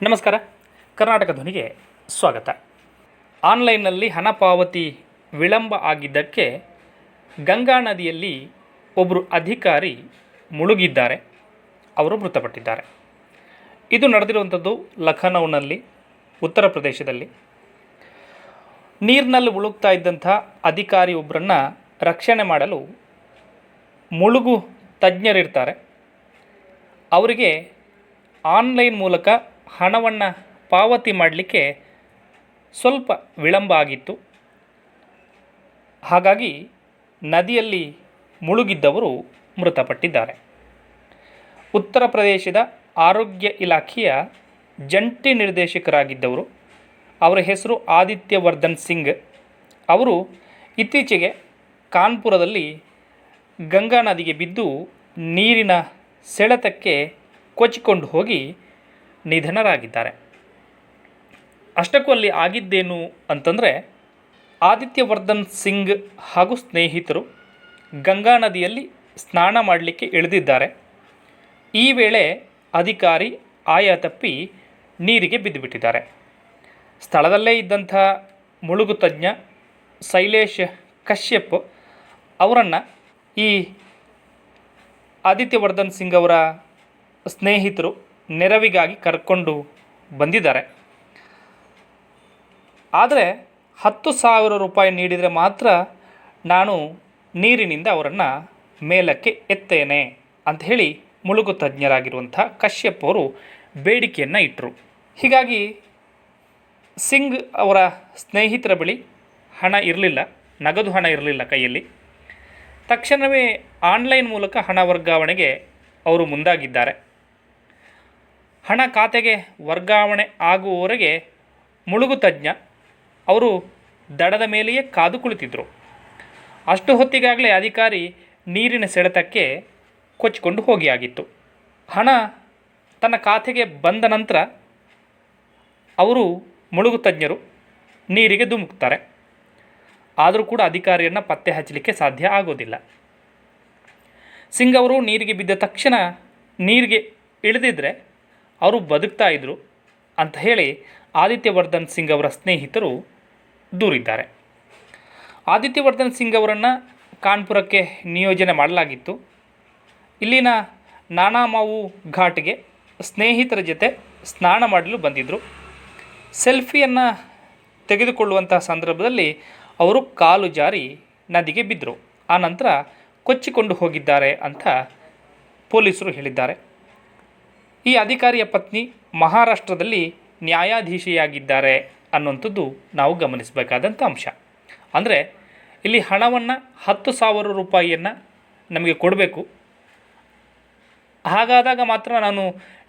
ನಮಸ್ಕಾರ. ಕರ್ನಾಟಕ ಧ್ವನಿಗೆ ಸ್ವಾಗತ. ಆನ್ಲೈನ್ನಲ್ಲಿ ಹಣ ಪಾವತಿ ವಿಳಂಬ ಆಗಿದ್ದಕ್ಕೆ ಗಂಗಾ ನದಿಯಲ್ಲಿ ಒಬ್ಬರು ಅಧಿಕಾರಿ ಮುಳುಗಿದ್ದಾರೆ. ಅವರು ಮೃತಪಟ್ಟಿದ್ದಾರೆ. ಇದು ನಡೆದಿರುವಂಥದ್ದು ಲಖನೌನಲ್ಲಿ, ಉತ್ತರ ಪ್ರದೇಶದಲ್ಲಿ. ನೀರಿನಲ್ಲಿ ಮುಳುಗ್ತಾ ಇದ್ದಂಥ ಅಧಿಕಾರಿ ಒಬ್ಬರನ್ನು ರಕ್ಷಣೆ ಮಾಡಲು ಮುಳುಗು ತಜ್ಞರಿರ್ತಾರೆ. ಅವರಿಗೆ ಆನ್ಲೈನ್ ಮೂಲಕ ಹಣವನ್ನು ಪಾವತಿ ಮಾಡಲಿಕ್ಕೆ ಸ್ವಲ್ಪ ವಿಳಂಬ ಆಗಿತ್ತು ಹಾಗಾಗಿ ನದಿಯಲ್ಲಿ ಮುಳುಗಿದ್ದವರು ಮೃತಪಟ್ಟಿದ್ದಾರೆ. ಉತ್ತರ ಪ್ರದೇಶದ ಆರೋಗ್ಯ ಇಲಾಖೆಯ ಜಂಟಿ ನಿರ್ದೇಶಕರಾಗಿದ್ದವರು. ಅವರ ಹೆಸರು ಆದಿತ್ಯವರ್ಧನ್ ಸಿಂಗ್. ಅವರು ಇತ್ತೀಚೆಗೆ ಕಾನ್ಪುರದಲ್ಲಿ ಗಂಗಾ ನದಿಗೆ ಬಿದ್ದು ನೀರಿನ ಸೆಳೆತಕ್ಕೆ ಕೊಚ್ಚಿಕೊಂಡು ಹೋಗಿ ನಿಧನರಾಗಿದ್ದಾರೆ. ಅಷ್ಟಕ್ಕೂ ಅಲ್ಲಿ ಆಗಿದ್ದೇನು ಅಂತಂದರೆ, ಆದಿತ್ಯವರ್ಧನ್ ಸಿಂಗ್ ಹಾಗೂ ಸ್ನೇಹಿತರು ಗಂಗಾ ನದಿಯಲ್ಲಿ ಸ್ನಾನ ಮಾಡಲಿಕ್ಕೆ ಇಳಿದಿದ್ದಾರೆ. ಈ ವೇಳೆ ಅಧಿಕಾರಿ ಆಯ ತಪ್ಪಿ ನೀರಿಗೆ ಬಿದ್ದುಬಿಟ್ಟಿದ್ದಾರೆ. ಸ್ಥಳದಲ್ಲೇ ಇದ್ದಂಥ ಮುಳುಗು ತಜ್ಞ ಶೈಲೇಶ್ ಕಶ್ಯಪ್ ಅವರನ್ನು ಈ ಆದಿತ್ಯವರ್ಧನ್ ಸಿಂಗ್ ಅವರ ಸ್ನೇಹಿತರು ನೆರವಿಗಾಗಿ ಕರ್ಕೊಂಡು ಬಂದಿದ್ದಾರೆ. ಆದರೆ ಹತ್ತು ಸಾವಿರ ರೂಪಾಯಿ ನೀಡಿದರೆ ಮಾತ್ರ ನಾನು ನೀರಿನಿಂದ ಅವರನ್ನು ಮೇಲಕ್ಕೆ ಎತ್ತೇನೆ ಅಂತ ಹೇಳಿ ಮುಳುಗು ತಜ್ಞರಾಗಿರುವಂಥ ಕಶ್ಯಪ್ ಅವರು ಬೇಡಿಕೆಯನ್ನು ಇಟ್ಟರು ಹೀಗಾಗಿ ಸಿಂಗ್ ಅವರ ಸ್ನೇಹಿತರ ಬಳಿ ಹಣ ಇರಲಿಲ್ಲ, ನಗದು ಹಣ ಇರಲಿಲ್ಲ ಕೈಯಲ್ಲಿ. ತಕ್ಷಣವೇ ಆನ್ಲೈನ್ ಮೂಲಕ ಹಣ ವರ್ಗಾವಣೆಗೆ ಅವರು ಮುಂದಾಗಿದ್ದಾರೆ. ಹಣ ಖಾತೆಗೆ ವರ್ಗಾವಣೆ ಆಗುವವರೆಗೆ ಮುಳುಗು ತಜ್ಞ ಅವರು ದಡದ ಮೇಲೆಯೇ ಕಾದು ಕುಳಿತಿದ್ದರು ಅಷ್ಟು ಹೊತ್ತಿಗಾಗಲೇ ಅಧಿಕಾರಿ ನೀರಿನ ಸೆಳೆತಕ್ಕೆ ಕೊಚ್ಚಿಕೊಂಡು ಹೋಗಿಯಾಗಿತ್ತು. ಹಣ ತನ್ನ ಖಾತೆಗೆ ಬಂದ ನಂತರ ಅವರು ಮುಳುಗು ತಜ್ಞರು ನೀರಿಗೆ ಧುಮುಕ್ತಾರೆ. ಆದರೂ ಕೂಡ ಅಧಿಕಾರಿಯನ್ನು ಪತ್ತೆ ಹಚ್ಚಲಿಕ್ಕೆ ಸಾಧ್ಯ ಆಗೋದಿಲ್ಲ. ಸಿಂಗ್ ಅವರು ನೀರಿಗೆ ಬಿದ್ದ ತಕ್ಷಣ ನೀರಿಗೆ ಇಳಿದಿದ್ದರೆ ಅವರು ಬದುಕ್ತಾ ಇದ್ದರು ಅಂತ ಹೇಳಿ ಆದಿತ್ಯವರ್ಧನ್ ಸಿಂಗ್ ಅವರ ಸ್ನೇಹಿತರು ದೂರಿದ್ದಾರೆ. ಆದಿತ್ಯವರ್ಧನ್ ಸಿಂಗ್ ಅವರನ್ನು ಕಾನ್ಪುರಕ್ಕೆ ನಿಯೋಜನೆ ಮಾಡಲಾಗಿತ್ತು. ಇಲ್ಲಿನ ನಾನಾಮಾವು ಘಾಟ್ಗೆ ಸ್ನೇಹಿತರ ಜೊತೆ ಸ್ನಾನ ಮಾಡಲು ಬಂದಿದ್ದರು ಸೆಲ್ಫಿಯನ್ನು ತೆಗೆದುಕೊಳ್ಳುವಂತಹ ಸಂದರ್ಭದಲ್ಲಿ ಅವರು ಕಾಲು ಜಾರಿ ನದಿಗೆ ಬಿದ್ದರು ಆನಂತರ ಕೊಚ್ಚಿಕೊಂಡು ಹೋಗಿದ್ದಾರೆ ಅಂತ ಪೊಲೀಸರು ಹೇಳಿದ್ದಾರೆ. ಈ ಅಧಿಕಾರಿಯ ಪತ್ನಿ ಮಹಾರಾಷ್ಟ್ರದಲ್ಲಿ ನ್ಯಾಯಾಧೀಶೆಯಾಗಿದ್ದಾರೆ ಅನ್ನುವಂಥದ್ದು ನಾವು ಗಮನಿಸಬೇಕಾದಂಥ ಅಂಶ. ಅಂದರೆ ಇಲ್ಲಿ ಹಣವನ್ನು ಹತ್ತು ಸಾವಿರ ರೂಪಾಯಿಯನ್ನು ನಮಗೆ ಕೊಡಬೇಕು. ಹಾಗಾದಾಗ ಮಾತ್ರ ನಾನು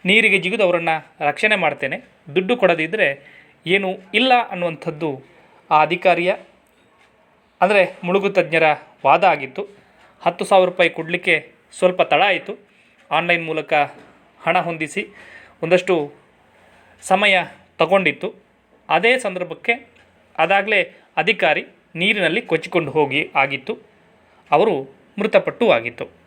ನೀರಿಗೆ ಜಿಗಿದು ಅವರನ್ನು ರಕ್ಷಣೆ ಮಾಡ್ತೇನೆ. ದುಡ್ಡು ಕೊಡದಿದ್ದರೆ ಏನು ಇಲ್ಲ ಅನ್ನುವಂಥದ್ದು ಆ ಅಧಿಕಾರಿಯ, ಅಂದರೆ ಮುಳುಗು ತಜ್ಞರ ವಾದ ಆಗಿತ್ತು. ಹತ್ತು ಸಾವಿರ ರೂಪಾಯಿ ಕೊಡಲಿಕ್ಕೆ ಸ್ವಲ್ಪ ತಡ ಆಯಿತು. ಆನ್ಲೈನ್ ಮೂಲಕ ಹಣ ಹೊಂದಿಸಿ ಒಂದಷ್ಟು ಸಮಯ ತಗೊಂಡಿತ್ತು. ಅದೇ ಸಂದರ್ಭಕ್ಕೆ ಅದಾಗಲೇ ಅಧಿಕಾರಿ ನೀರಿನಲ್ಲಿ ಕೊಚ್ಚಿಕೊಂಡು ಹೋಗಿ ಆಗಿತ್ತು. ಅವರು ಮೃತಪಟ್ಟು ಆಗಿತ್ತು.